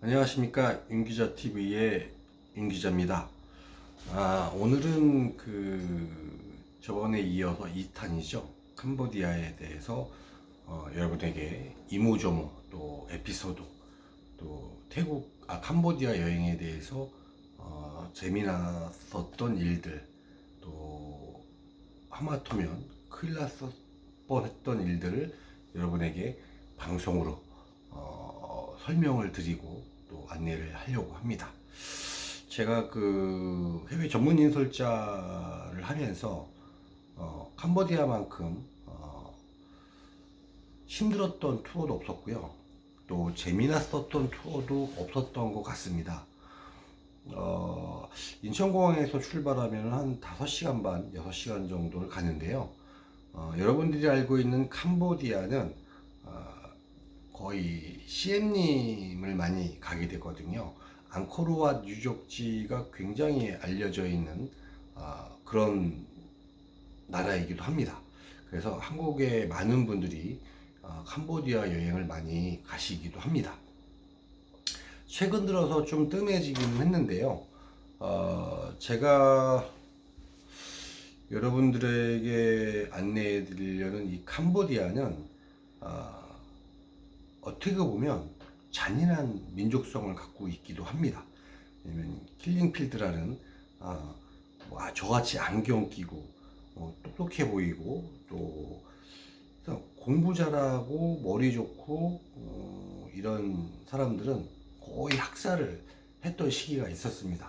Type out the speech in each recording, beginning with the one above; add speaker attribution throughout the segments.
Speaker 1: 안녕하십니까 윤기자 TV의 윤기자입니다. 아 오늘은 그 저번에 이어서 2탄이죠 캄보디아에 대해서 어, 여러분에게 이모저모 또 에피소드 또 태국 아 캄보디아 여행에 대해서 어, 재미났었던 일들 또 하마터면 큰일 뻔했던 일들을 여러분에게 방송으로 어, 설명을 드리고 또 안내를 하려고 합니다. 제가 그 해외 전문 인솔자를 하면서 어, 캄보디아만큼 어, 힘들었던 투어도 없었고요. 또 재미났었던 투어도 없었던 것 같습니다. 어, 인천공항에서 출발하면 한 5시간 반, 6시간 정도를 가는데요. 어, 여러분들이 알고 있는 캄보디아는 어, 거의 CM님을 많이 가게 되거든요. 앙코르왓 유적지가 굉장히 알려져 있는 어, 그런 나라이기도 합니다. 그래서 한국의 많은 분들이 어, 캄보디아 여행을 많이 가시기도 합니다. 최근 들어서 좀 뜸해지긴 했는데요. 어, 제가 여러분들에게 안내해 드리려는 이 캄보디아는 어, 어떻게 보면 잔인한 민족성을 갖고 있기도 합니다. 왜냐면 킬링필드라는 아, 뭐, 아, 저같이 안경 끼고 어, 똑똑해 보이고 또 공부 잘하고 머리 좋고 어, 이런 사람들은 거의 학살을 했던 시기가 있었습니다.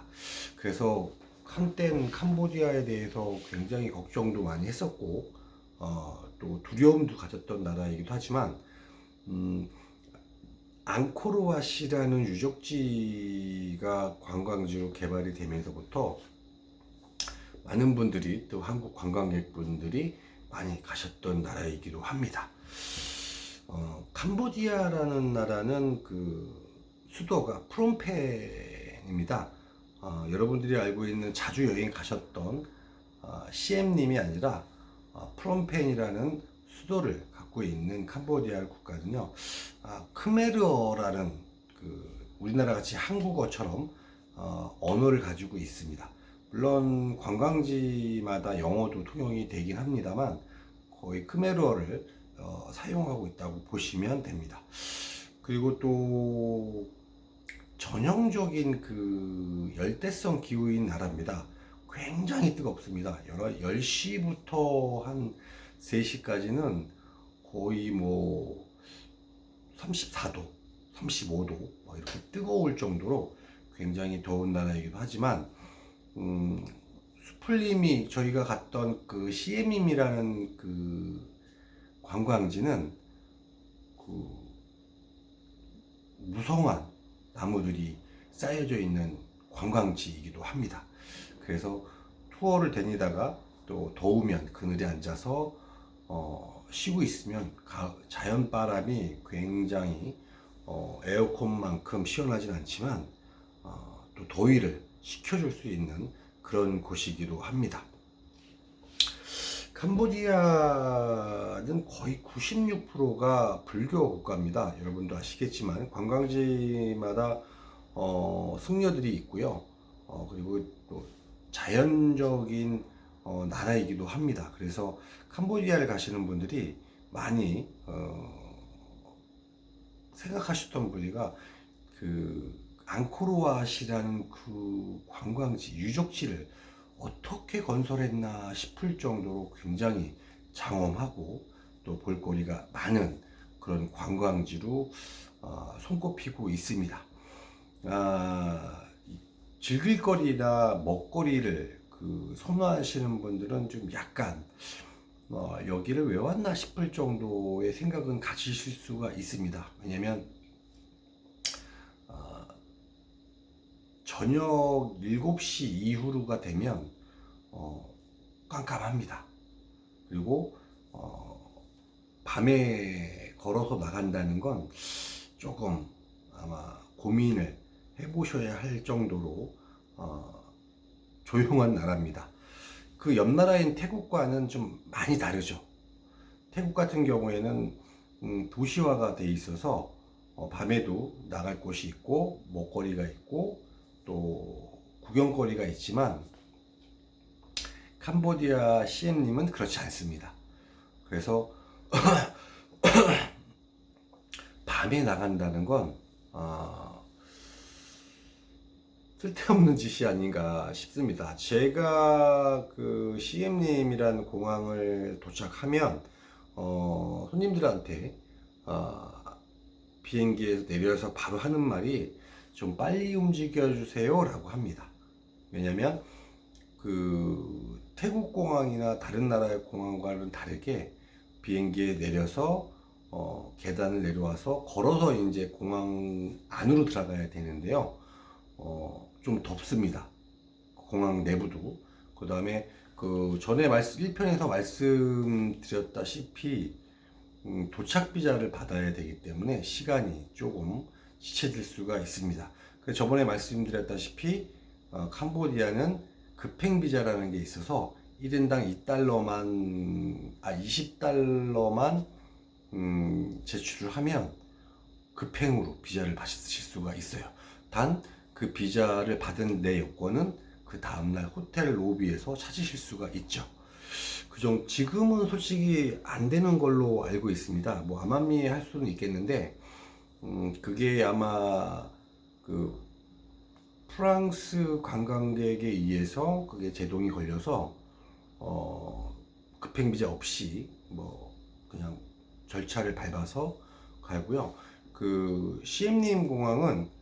Speaker 1: 그래서 한때는 캄보디아에 대해서 굉장히 걱정도 많이 했었고 어, 또 두려움도 가졌던 나라이기도 하지만 음, 앙코르왓이라는 유적지가 관광지로 개발이 되면서부터 많은 분들이 또 한국 관광객분들이 많이 가셨던 나라이기도 합니다. 어, 캄보디아라는 나라는 그 수도가 프롬펜입니다. 어, 여러분들이 알고 있는 자주 여행 가셨던 어, CM님이 아니라 어, 프롬펜이라는 수도를 갖고 있는 캄보디아 국가는요, 아, 크메르어라는 그 우리나라 같이 한국어처럼 어, 언어를 가지고 있습니다. 물론 관광지마다 영어도 통용이 되긴 합니다만 거의 크메르어를 어, 사용하고 있다고 보시면 됩니다. 그리고 또 전형적인 그 열대성 기후인 나라입니다. 굉장히 뜨겁습니다. 10시부터 한 3시까지는 거의 뭐 34도, 35도 뭐 이렇게 뜨거울 정도로 굉장히 더운 나라이기도 하지만 음, 수플림이 저희가 갔던 그 CM임이라는 그 관광지는 그 무성한 나무들이 쌓여져 있는 관광지이기도 합니다. 그래서 투어를 다니다가 또 더우면 그늘에 앉아서 어, 쉬고 있으면 가- 자연 바람이 굉장히 어, 에어컨만큼 시원하진 않지만 어, 또 더위를 식혀줄 수 있는 그런 곳이기도 합니다. 캄보디아는 거의 96%가 불교 국가입니다. 여러분도 아시겠지만 관광지마다 어, 승려들이 있고요. 어, 그리고 또 자연적인 어, 나라이기도 합니다. 그래서 캄보디아를 가시는 분들이 많이 어, 생각하셨던 분이가 그 앙코르왓이라는 그 관광지 유적지를 어떻게 건설했나 싶을 정도로 굉장히 장엄하고 또 볼거리가 많은 그런 관광지로 어, 손꼽히고 있습니다. 아, 이 즐길거리나 먹거리를 그 선호하시는 분들은 좀 약간 어, 여기를 왜 왔나 싶을 정도의 생각은 가지실 수가 있습니다. 왜냐면 어, 저녁 7시 이후로가 되면 어, 깜깜합니다. 그리고 어, 밤에 걸어서 나간다는 건 조금 아마 고민을 해보셔야 할 정도로 어, 조용한 나라입니다. 그 옆 나라인 태국과는 좀 많이 다르죠. 태국 같은 경우에는 음, 도시화가 돼 있어서 어, 밤에도 나갈 곳이 있고 먹거리가 있고 또 구경거리가 있지만 캄보디아 CM님은 그렇지 않습니다. 그래서 밤에 나간다는 건 어, 쓸데없는 짓이 아닌가 싶습니다. 제가 그 CM님이라는 공항을 도착하면 어, 손님들한테 어, 비행기에서 내려서 바로 하는 말이 좀 빨리 움직여 주세요라고 합니다. 왜냐면 그 태국 공항이나 다른 나라의 공항과는 다르게 비행기에 내려서 어, 계단을 내려와서 걸어서 이제 공항 안으로 들어가야 되는데요. 어, 좀 덥습니다. 공항 내부도. 그 다음에 그 전에 말씀, 1편에서 말씀드렸다시피 음, 도착 비자를 받아야 되기 때문에 시간이 조금 지체될 수가 있습니다. 그 저번에 말씀드렸다시피 어, 캄보디아는 급행 비자라는 게 있어서 1인당 2달러만 아 20달러만 음, 제출을 하면 급행으로 비자를 받으실 수가 있어요. 단 그 비자를 받은 내 여권은 그 다음날 호텔 로비에서 찾으실 수가 있죠. 그정 지금은 솔직히 안 되는 걸로 알고 있습니다. 뭐 암암리에 할 수는 있겠는데 음, 그게 아마 그 프랑스 관광객에 의해서 그게 제동이 걸려서 어, 급행 비자 없이 뭐 그냥 절차를 밟아서 가고요. 그 CM님 공항은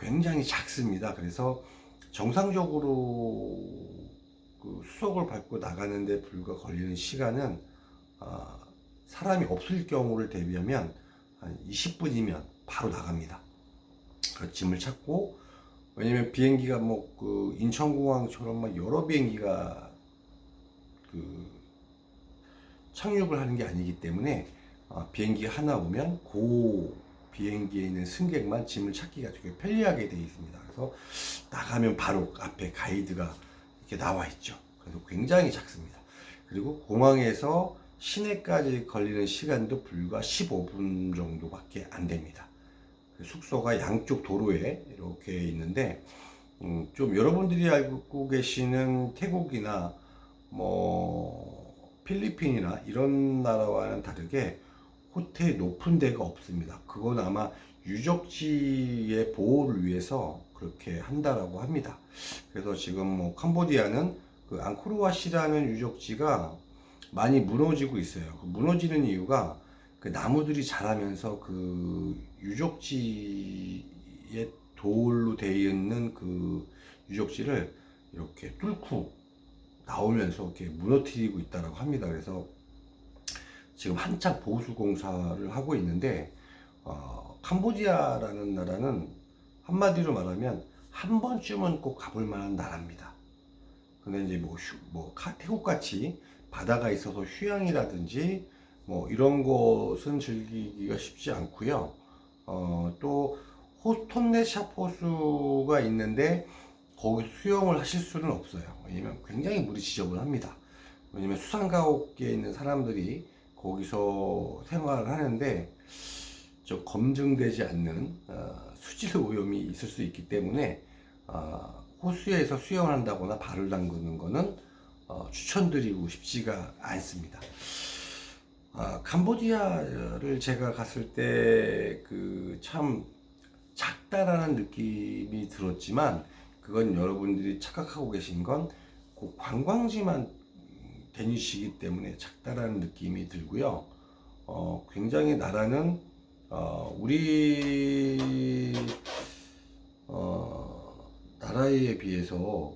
Speaker 1: 굉장히 작습니다. 그래서 정상적으로 그 수속을 밟고 나가는데 불과 걸리는 시간은 아, 사람이 없을 경우를 대비하면 한 20분이면 바로 나갑니다. 그 짐을 찾고 왜냐면 비행기가 뭐 그 인천공항처럼 막 여러 비행기가 그 착륙을 하는 게 아니기 때문에 아, 비행기 하나 오면 그 비행기에 있는 승객만 짐을 찾기가 되게 편리하게 되어 있습니다. 그래서 나가면 바로 앞에 가이드가 이렇게 나와 있죠. 그래서 굉장히 작습니다. 그리고 공항에서 시내까지 걸리는 시간도 불과 15분 정도밖에 안 됩니다. 그 숙소가 양쪽 도로에 이렇게 있는데 음, 좀 여러분들이 알고 계시는 태국이나 뭐 필리핀이나 이런 나라와는 다르게 호텔 높은 데가 없습니다. 그건 아마 유적지의 보호를 위해서 그렇게 한다라고 합니다. 그래서 지금 뭐 캄보디아는 그 앙코르와시라는 유적지가 많이 무너지고 있어요. 그 무너지는 이유가 그 나무들이 자라면서 그 유적지의 돌로 되어 있는 그 유적지를 이렇게 뚫고 나오면서 이렇게 무너뜨리고 있다고 합니다. 그래서 지금 한참 보수 공사를 하고 있는데 어, 캄보디아라는 나라는 한마디로 말하면 한 번쯤은 꼭 가볼 만한 나라입니다. 근데 이제 뭐, 휴, 뭐 카- 태국 같이 바다가 있어서 휴양이라든지 뭐 이런 것은 즐기기가 쉽지 않고요. 어, 또 호, 톤넷샵 호수가 있는데 거기 수영을 하실 수는 없어요. 왜냐면 굉장히 물이 지저분합니다. 왜냐면 수상가옥에 있는 사람들이 거기서 생활을 하는데 저 검증되지 않는 어, 수질 오염이 있을 수 있기 때문에 어, 호수에서 수영을 한다거나 발을 담그는 거는 어, 추천드리고 싶지가 않습니다. 아, 캄보디아를 제가 갔을 때 그 참 작다라는 느낌이 들었지만 그건 여러분들이 착각하고 계신 건 그 관광지만 다니시기 때문에 작다라는 느낌이 들고요. 어, 굉장히 나라는 어, 우리 어, 나라에 비해서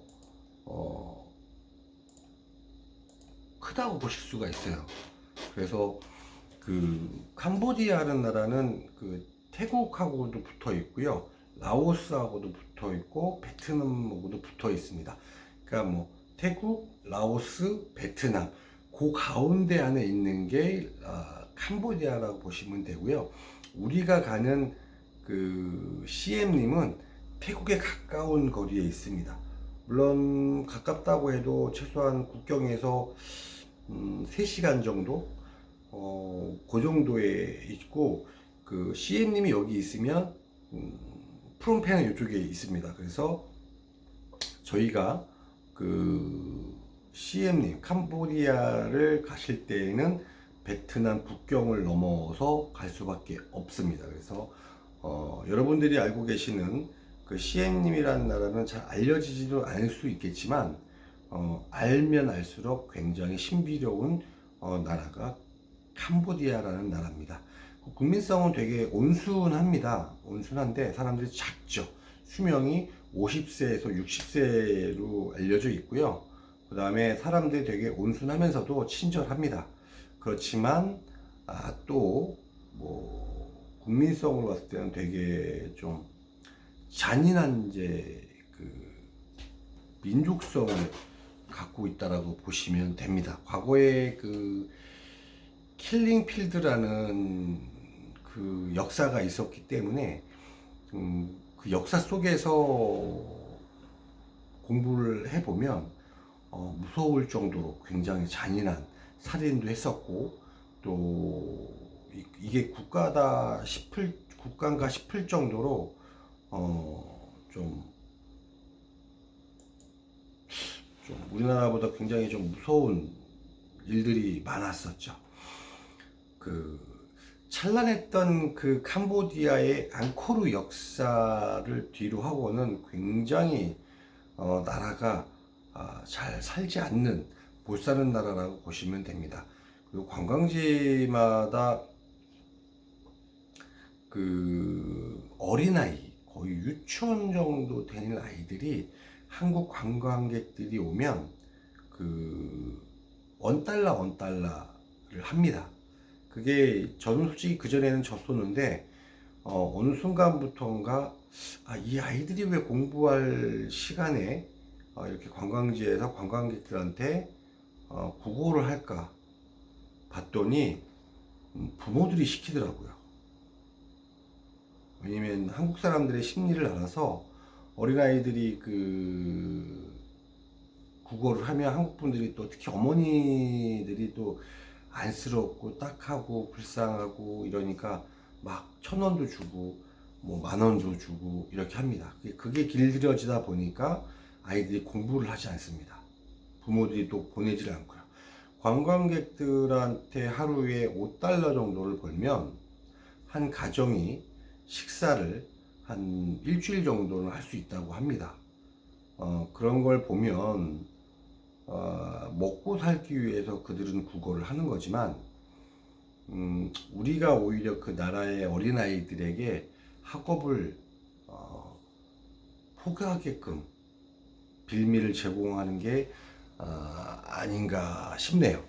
Speaker 1: 어, 크다고 보실 수가 있어요. 그래서 그 캄보디아라는 나라는 그 태국하고도 붙어 있고요. 라오스하고도 붙어 있고 베트남하고도 붙어 있습니다. 그러니까 뭐 태국, 라오스, 베트남 그 가운데 안에 있는 게 아, 캄보디아라고 보시면 되고요. 우리가 가는 그 CM님은 태국에 가까운 거리에 있습니다. 물론 가깝다고 해도 최소한 국경에서 음, 3시간 정도 어, 그 정도에 있고 그 CM님이 여기 있으면 음, 프롬펜은 이쪽에 있습니다. 그래서 저희가 그 CM님 캄보디아를 가실 때에는 베트남 국경을 넘어서 갈 수밖에 없습니다. 그래서 어, 여러분들이 알고 계시는 그 CM님이라는 나라는 잘 알려지지도 않을 수 있겠지만 어, 알면 알수록 굉장히 신비로운 어, 나라가 캄보디아라는 나라입니다. 국민성은 되게 온순합니다. 온순한데 사람들이 작죠. 수명이 50세에서 60세로 알려져 있고요. 그 다음에 사람들이 되게 온순하면서도 친절합니다. 그렇지만 아, 또뭐 국민성으로 봤을 때는 되게 좀 잔인한 이제 그 민족성을 갖고 있다라고 보시면 됩니다. 과거에 그 킬링 필드라는 그 역사가 있었기 때문에 음, 그 역사 속에서 공부를 해보면 어, 무서울 정도로 굉장히 잔인한 살인도 했었고 또 이- 이게 국가다 싶을 국가인가 싶을 정도로 어좀 좀 우리나라보다 굉장히 좀 무서운 일들이 많았었죠. 그 찬란했던 그 캄보디아의 앙코르 역사를 뒤로 하고는 굉장히 어, 나라가 아, 잘 살지 않는 못 사는 나라라고 보시면 됩니다. 그리고 관광지마다 그 어린아이 거의 유치원 정도 되는 아이들이 한국 관광객들이 오면 그 원달러 원달러를 합니다. 그게 저는 솔직히 그전에는 졌었는데 어, 어느 순간부터인가 아, 이 아이들이 왜 공부할 시간에 어, 이렇게 관광지에서 관광객들한테 어, 국어를 할까 봤더니 음, 부모들이 시키더라고요. 왜냐면 한국 사람들의 심리를 알아서 어린아이들이 그 국어를 하면 한국 분들이 또 특히 어머니들이 또 안쓰럽고 딱하고 불쌍하고 이러니까 막 천 원도 주고 뭐 만 원도 주고 이렇게 합니다. 그게- 길들여지다 보니까 아이들이 공부를 하지 않습니다. 부모들이 또 보내질 않고요. 관광객들한테 하루에 5달러 정도를 벌면 한 가정이 식사를 한 일주일 정도는 할 수 있다고 합니다. 어, 그런 걸 보면 어, 먹고 살기 위해서 그들은 국어를 하는 거지만 음, 우리가 오히려 그 나라의 어린아이들에게 학업을 어, 포기하게끔 빌미를 제공하는 게 어, 아닌가 싶네요.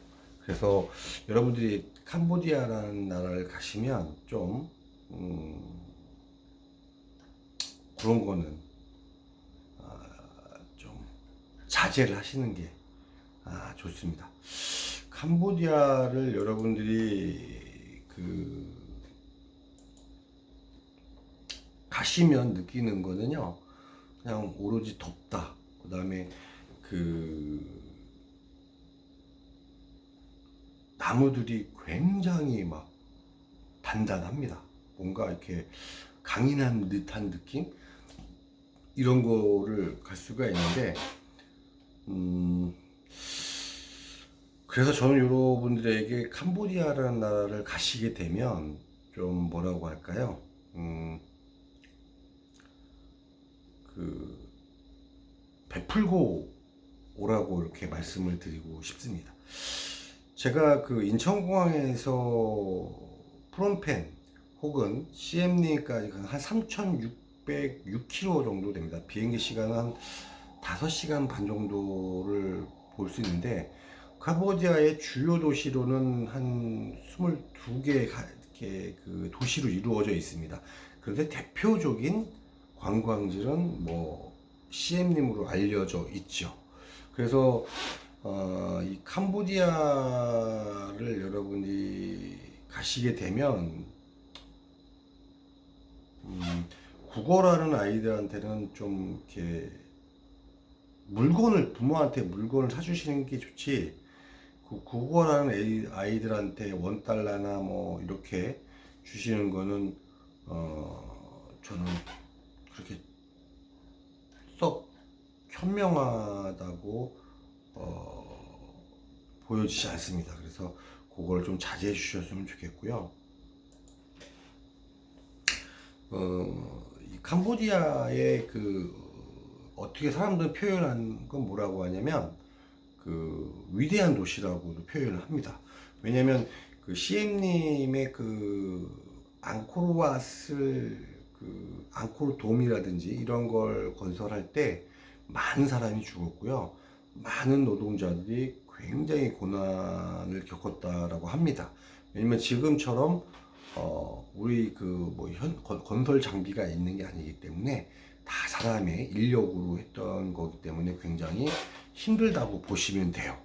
Speaker 1: 그래서 여러분들이 캄보디아라는 나라를 가시면 좀 음, 그런 거는 어, 좀 자제를 하시는 게 아, 좋습니다. 캄보디아를 여러분들이 그 가시면 느끼는 거는요. 그냥 오로지 덥다. 그다음에 그 나무들이 굉장히 막 단단합니다. 뭔가 이렇게 강인한 듯한 느낌 이런 거를 갈 수가 있는데 음 그래서 저는 여러분들에게 캄보디아라는 나라를 가시게 되면 좀 뭐라고 할까요? 음, 그 베풀고 오라고 이렇게 말씀을 드리고 싶습니다. 제가 그 인천공항에서 프롬펜 혹은 CM리까지 한 3,606km 정도 됩니다. 비행기 시간은 한 5시간 반 정도를 볼 수 있는데 캄보디아의 주요 도시로는 한 22개 그 도시로 이루어져 있습니다. 그런데 대표적인 관광지는 뭐 CM님으로 알려져 있죠. 그래서 어, 이 캄보디아를 여러분이 가시게 되면 음, 국어라는 아이들한테는 좀 이렇게 물건을 부모한테 물건을 사주시는 게 좋지 그 애이- 아이들한테 원 달러나 뭐 이렇게 주시는 거는 어 저는 그렇게 썩 현명하다고 어 보여지지 않습니다. 그래서 그걸 좀 자제해 주셨으면 좋겠고요. 어, 이 캄보디아의 그 어떻게 사람들은 표현한 건 뭐라고 하냐면 그 위대한 도시라고도 표현을 합니다. 왜냐면 그 CM님의 그 앙코르왓을 그 앙코르 돔이라든지 이런 걸 건설할 때 많은 사람이 죽었고요. 많은 노동자들이 굉장히 고난을 겪었다라고 합니다. 왜냐면 지금처럼 어, 우리 그뭐 건설 장비가 있는 게 아니기 때문에 다 사람의 인력으로 했던 거기 때문에 굉장히 힘들다고 보시면 돼요.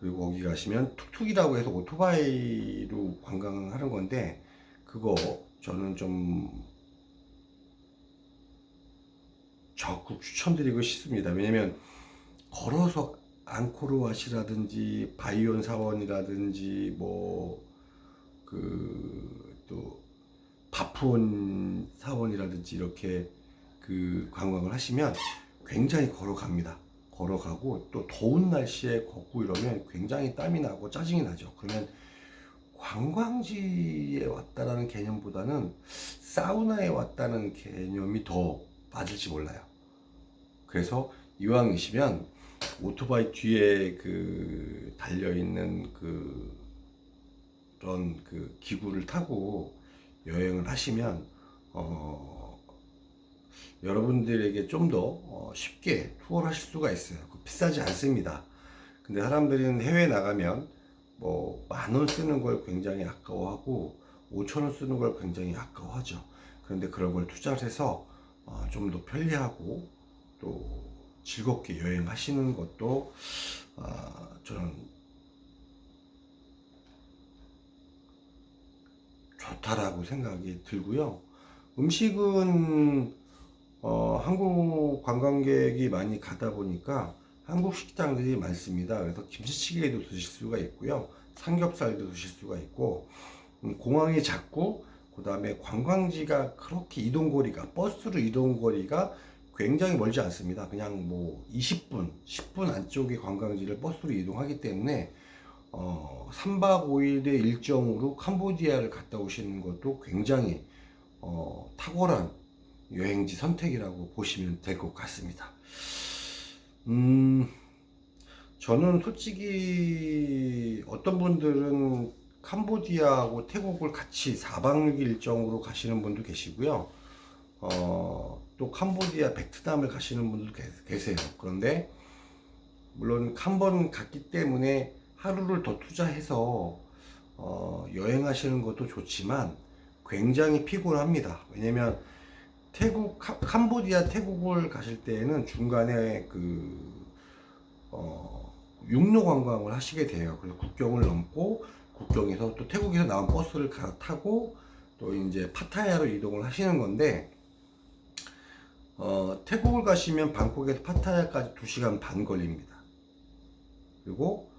Speaker 1: 그리고 거기 가시면 툭툭이라고 해서 오토바이로 관광하는 건데 그거 저는 좀 적극 추천드리고 싶습니다. 왜냐면 걸어서 앙코르왓이라든지 바이온 사원이라든지 뭐 그 또 바푸온 사원이라든지 이렇게 그 관광을 하시면 굉장히 걸어갑니다. 걸어가고 또 더운 날씨에 걷고 이러면 굉장히 땀이 나고 짜증이 나죠. 그러면 관광지에 왔다라는 개념보다는 사우나에 왔다는 개념이 더 맞을지 몰라요. 그래서 이왕이시면 오토바이 뒤에 그 달려 있는 그 그런 그 기구를 타고 여행을 하시면 어 여러분들에게 좀더 어, 쉽게 투어를 하실 수가 있어요. 그 비싸지 않습니다. 근데 사람들은 해외 나가면 뭐 만 원 쓰는 걸 굉장히 아까워하고 5천 원 쓰는 걸 굉장히 아까워하죠. 그런데 그런 걸 투자를 해서 어, 좀더 편리하고 또 즐겁게 여행하시는 것도 어, 저는 좋다라고 생각이 들고요. 음식은 어, 한국 관광객이 많이 가다 보니까 한국 식당들이 많습니다. 그래서 김치찌개도 드실 수가 있고요. 삼겹살도 드실 수가 있고 음, 공항이 작고 그 다음에 관광지가 그렇게 이동거리가 버스로 이동거리가 굉장히 멀지 않습니다. 그냥 뭐 20분, 10분 안쪽의 관광지를 버스로 이동하기 때문에 어, 3박 5일의 일정으로 캄보디아를 갔다 오시는 것도 굉장히 어, 탁월한 여행지 선택이라고 보시면 될 것 같습니다. 음, 저는 솔직히 어떤 분들은 캄보디아하고 태국을 같이 4박 6일 일정으로 가시는 분도 계시고요. 어, 또 캄보디아, 베트남을 가시는 분도 계세요. 그런데 물론 한 번 갔기 때문에 하루를 더 투자해서 어, 여행하시는 것도 좋지만 굉장히 피곤합니다. 왜냐면 태국 캄보디아 태국을 가실 때에는 중간에 그 어, 육로 관광을 하시게 돼요. 그래서 국경을 넘고 국경에서 또 태국에서 나온 버스를 갈아타고 또 이제 파타야로 이동을 하시는 건데 어, 태국을 가시면 방콕에서 파타야까지 2시간 반 걸립니다. 그리고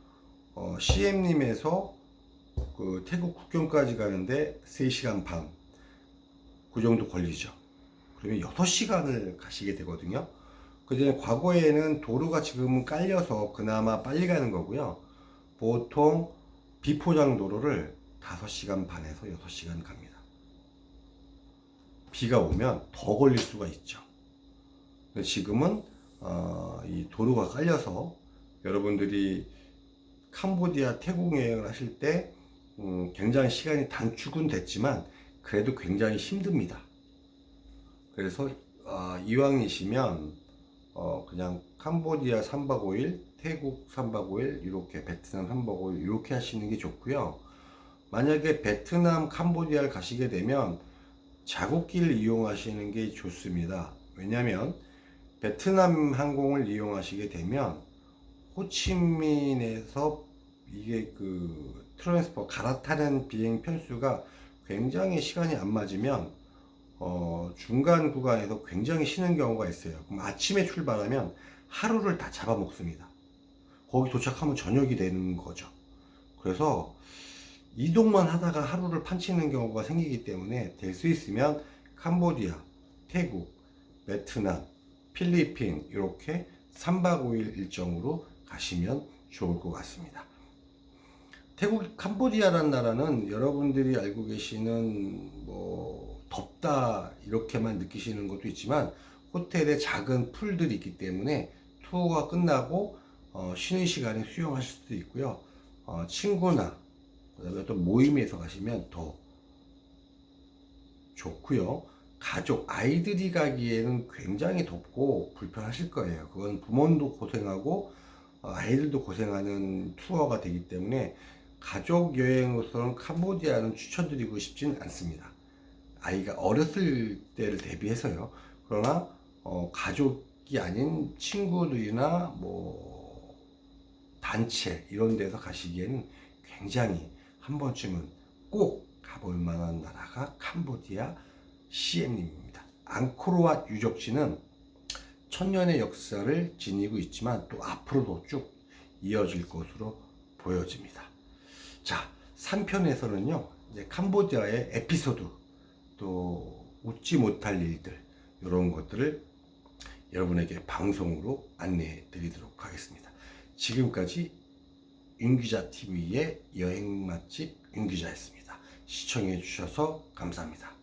Speaker 1: 어, CM님에서 그 태국 국경까지 가는데 3시간 반. 그 정도 걸리죠. 그러면 6시간을 가시게 되거든요. 그전에 과거에는 도로가 지금은 깔려서 그나마 빨리 가는 거고요. 보통 비포장 도로를 5시간 반에서 6시간 갑니다. 비가 오면 더 걸릴 수가 있죠. 지금은 어, 이 도로가 깔려서 여러분들이 캄보디아 태국 여행을 하실 때 음, 굉장히 시간이 단축은 됐지만 그래도 굉장히 힘듭니다. 그래서 어, 이왕이시면 어, 그냥 캄보디아 3박 5일, 태국 3박 5일, 이렇게 베트남 3박 5일 이렇게 하시는 게 좋고요. 만약에 베트남, 캄보디아를 가시게 되면 자국기를 이용하시는 게 좋습니다. 왜냐하면 베트남 항공을 이용하시게 되면 호치민에서 이게 그 트랜스퍼 갈아타는 비행 편수가 굉장히 시간이 안 맞으면 어 중간 구간에서 굉장히 쉬는 경우가 있어요. 그럼 아침에 출발하면 하루를 다 잡아먹습니다. 거기 도착하면 저녁이 되는 거죠. 그래서 이동만 하다가 하루를 판치는 경우가 생기기 때문에 될 수 있으면 캄보디아, 태국, 베트남, 필리핀 이렇게 3박 5일 일정으로 가시면 좋을 것 같습니다. 태국 캄보디아라는 나라는 여러분들이 알고 계시는 뭐 덥다 이렇게만 느끼시는 것도 있지만 호텔에 작은 풀들이 있기 때문에 투어가 끝나고 어, 쉬는 시간에 수영하실 수도 있고요. 어, 친구나 그다음에 또 모임에서 가시면 더 좋고요. 가족 아이들이 가기에는 굉장히 덥고 불편하실 거예요. 그건 부모도 고생하고 어, 아이들도 고생하는 투어가 되기 때문에 가족 여행으로서는 캄보디아는 추천드리고 싶진 않습니다. 아이가 어렸을 때를 대비해서요. 그러나 어, 가족이 아닌 친구들이나 뭐 단체 이런 데서 가시기에는 굉장히 한 번쯤은 꼭 가볼 만한 나라가 캄보디아 시엠림입니다. 앙코르왓 유적지는 천년의 역사를 지니고 있지만 또 앞으로도 쭉 이어질 것으로 보여집니다. 자, 3편에서는요, 이제 캄보디아의 에피소드, 또 웃지 못할 일들, 이런 것들을 여러분에게 방송으로 안내해 드리도록 하겠습니다. 지금까지 윤기자 TV의 여행 맛집 윤기자였습니다. 시청해 주셔서 감사합니다.